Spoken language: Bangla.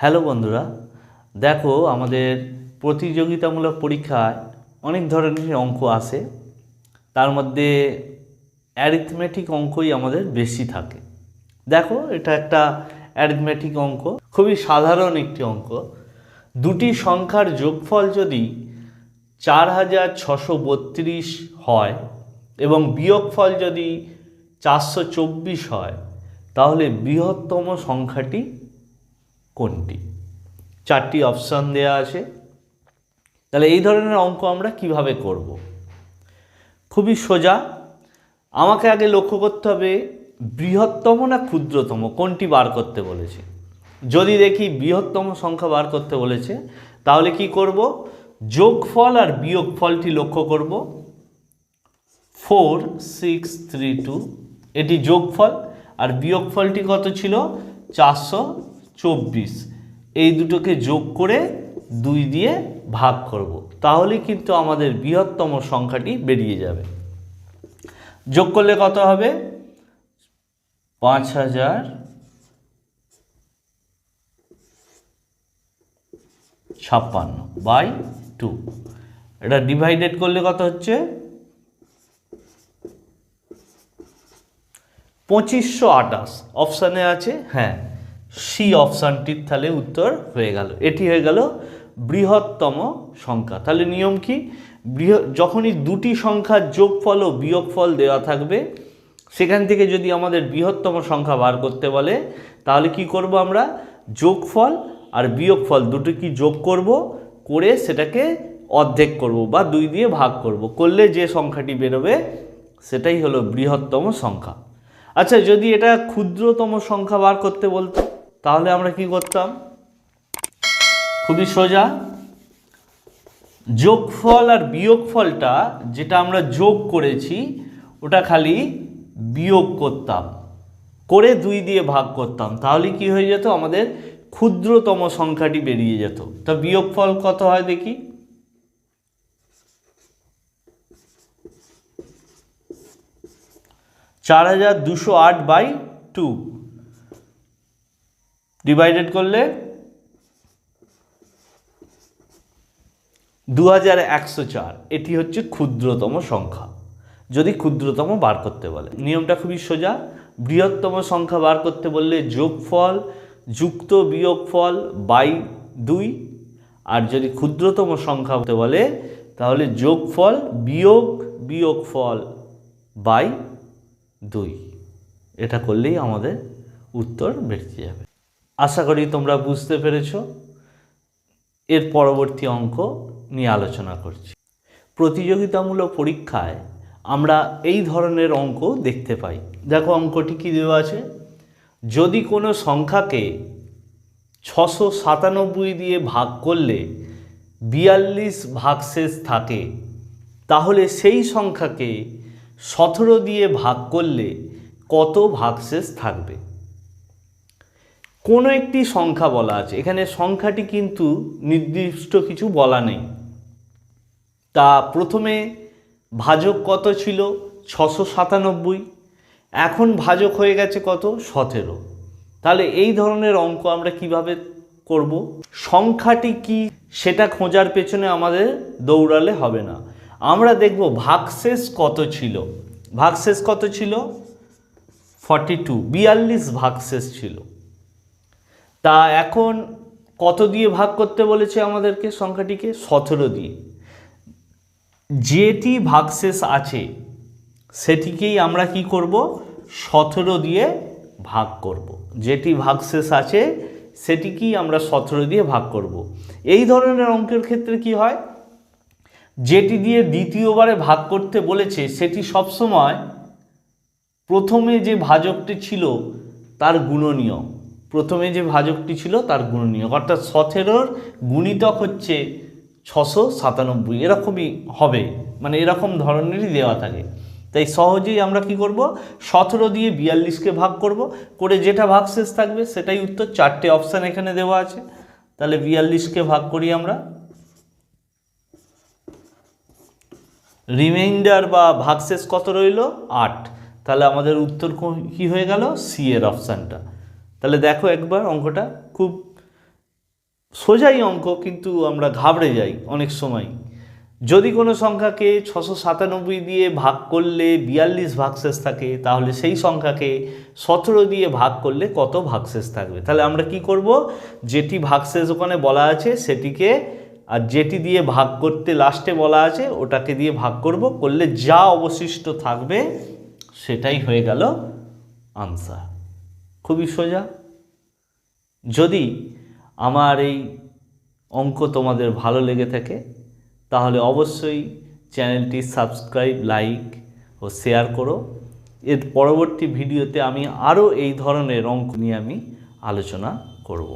হ্যালো বন্ধুরা, দেখো আমাদের প্রতিযোগিতামূলক পরীক্ষায় অনেক ধরনের অঙ্ক আসে তার মধ্যে অ্যারিথমেটিক অঙ্কই আমাদের বেশি থাকে। দেখো, এটা একটা অ্যারিথমেটিক অঙ্ক, খুবই সাধারণ একটি অঙ্ক। দুটি সংখ্যার যোগফল যদি চার হাজার ছশো বত্রিশ হয় এবং বিয়োগফল যদি চারশো চব্বিশ হয়, তাহলে বৃহত্তম সংখ্যাটি কোনটি? চারটি অপশান দেওয়া আছে। তাহলে এই ধরনের অঙ্ক আমরা কীভাবে করব? খুবই সোজা। আমাকে আগে লক্ষ্য করতে হবে বৃহত্তম না ক্ষুদ্রতম, কোনটি বার করতে বলেছে? যদি দেখি বৃহত্তম সংখ্যা বার করতে বলেছে, তাহলে কি করব? যোগফল আর বিয়োগফলটি লক্ষ্য করব। ফোর, সিক্স, থ্রি, টু, এটি যোগফল, আর বিয়োগফলটি কত ছিল? চারশো চব্বিশ। এই দুটোকে যোগ করে দুই দিয়ে ভাগ করব। তাহলে কিন্তু আমাদের বৃহত্তম সংখ্যাটি বেরিয়ে যাবে। যোগ করলে কত হবে? পাঁচ হাজার ছাপ্পান্ন বাই টু। এটা ডিভাইডেড করলে কত হচ্ছে? পঁচিশশো আটাশ অপশানে আছে হ্যাঁ সি অপশানটির তাহলে উত্তর হয়ে গেল। এটি হয়ে গেল বৃহত্তম সংখ্যা। তাহলে নিয়ম কি? বৃহ যখনই দুটি সংখ্যার যোগফল ও বিয়োগফল দেওয়া থাকবে, সেখান থেকে যদি আমাদের বৃহত্তম সংখ্যা বার করতে বলে, তাহলে কি করব আমরা? যোগফল আর বিয়োগফল দুটো কি যোগ করব? করে সেটাকে অর্ধেক করব বা দুই দিয়ে ভাগ করব। করলে যে সংখ্যাটি বেরোবে, সেটাই হলো বৃহত্তম সংখ্যা। আচ্ছা যদি এটা ক্ষুদ্রতম সংখ্যা বার করতে বলতো তাহলে আমরা কি করতাম? খুবই সোজা। যোগফল আর বিয়োগফলটা যেটা আমরা যোগ করেছি, ওটা খালি বিয়োগ করতাম। করে দুই দিয়ে ভাগ করতাম। তাহলে কি হয়ে যেত? আমাদের ক্ষুদ্রতম সংখ্যাটি বেরিয়ে যেত। তা বিয়োগফল কত হয় দেখি? চার হাজার দুশো আট বাই টু। ডিভাইডেড করলে দু হাজার একশো চার। এটি হচ্ছে ক্ষুদ্রতম সংখ্যা। যদি ক্ষুদ্রতম বার করতে বলে, নিয়মটা খুবই সোজা। বৃহত্তম সংখ্যা বার করতে বললে যোগফল, যুক্ত বিয়োগফল বাই দুই। আর যদি ক্ষুদ্রতম সংখ্যা হতে বলে, তাহলে যোগফল বিয়োগ, বিয়োগফল বাই দুই। এটা করলেই আমাদের উত্তর বেরিয়ে যাবে। আশা করি তোমরা বুঝতে পেরেছ। এর পরবর্তী অঙ্ক নিয়ে আলোচনা করছি। প্রতিযোগিতামূলক পরীক্ষায় আমরা এই ধরনের অঙ্ক দেখতে পাই। দেখো, অঙ্কটি কী দেওয়া আছে? যদি কোনো সংখ্যাকে ছশো সাতানব্বই দিয়ে ভাগ করলে বিয়াল্লিশ ভাগশেষ থাকে, তাহলে সেই সংখ্যাকে সতেরো দিয়ে ভাগ করলে কত ভাগশেষ থাকবে? কোনো একটি সংখ্যা বলা আছে। এখানে সংখ্যাটি কিন্তু নির্দিষ্ট কিছু বলা নেই। তা প্রথমে ভাজক কত ছিল? ছশো সাতানব্বই। এখন ভাজক হয়ে গেছে কত? সতেরো। তাহলে এই ধরনের অঙ্ক আমরা কীভাবে করব? সংখ্যাটি কি? সেটা খোঁজার পেছনে আমাদের দৌড়ালে হবে না। আমরা দেখব ভাগশেষ কত ছিল? ভাগশেষ কত ছিল? Forty two. বিয়াল্লিশ ভাগশেষ ছিল। তা এখন কত দিয়ে ভাগ করতে বলেছে আমাদেরকে সংখ্যাটিকে? সতেরো দিয়ে। যেটি ভাগশেষ আছে, সেটিকেই আমরা কি করব? সতেরো দিয়ে ভাগ করব। যেটি ভাগশেষ আছে, সেটিকেই আমরা সতেরো দিয়ে ভাগ করব। এই ধরনের অঙ্কের ক্ষেত্রে কি হয়? যেটি দিয়ে দ্বিতীয়বারে ভাগ করতে বলেছে, সেটি সবসময় প্রথমে যে ভাজকটি ছিল, তার গুণনীয় প্রথমে যে ভাজকটি ছিল তার গুণনীয়। অর্থাৎ সতেরোর গুণিতক হচ্ছে ছশো সাতানব্বই। এরকমই হবে। মানে এরকম ধরনেরই দেওয়া থাকে। তাই সহজেই আমরা কি করব? সতেরো দিয়ে বিয়াল্লিশকে ভাগ করব। করে যেটা ভাগ শেষ থাকবে, সেটাই উত্তর। চারটে অপশান এখানে দেওয়া আছে। তাহলে বিয়াল্লিশকে ভাগ করি আমরা। রিমাইন্ডার বা ভাগশেষ কত রইল? আট। তাহলে আমাদের উত্তর কি হয়ে গেল? সি এর অপশানটা তাহলে দেখো একবার অঙ্কটা। খুব সোজাই অঙ্ক, কিন্তু আমরা ঘাবড়ে যাই অনেক সময়। যদি কোনো সংখ্যাকে ছশো সাতানব্বই দিয়ে ভাগ করলে বিয়াল্লিশ ভাগশেষ থাকে, তাহলে সেই সংখ্যাকে সতেরো দিয়ে ভাগ করলে কত ভাগশেষ থাকবে? তাহলে আমরা কি করব? যেটি ভাগশেষ ওখানে বলা আছে সেটিকে, আর যেটি দিয়ে ভাগ করতে লাস্টে বলা আছে ওটাকে দিয়ে ভাগ করব, করলে যা অবশিষ্ট থাকবে সেটাই হয়ে গেল আনসার খুবই সোজা। যদি আমার এই অঙ্ক তোমাদের ভালো লেগে থাকে, তাহলে অবশ্যই চ্যানেলটি সাবস্ক্রাইব, লাইক ও শেয়ার করো। এর পরবর্তী ভিডিওতে আমি আরও এই ধরনের অঙ্ক নিয়ে আমি আলোচনা করব।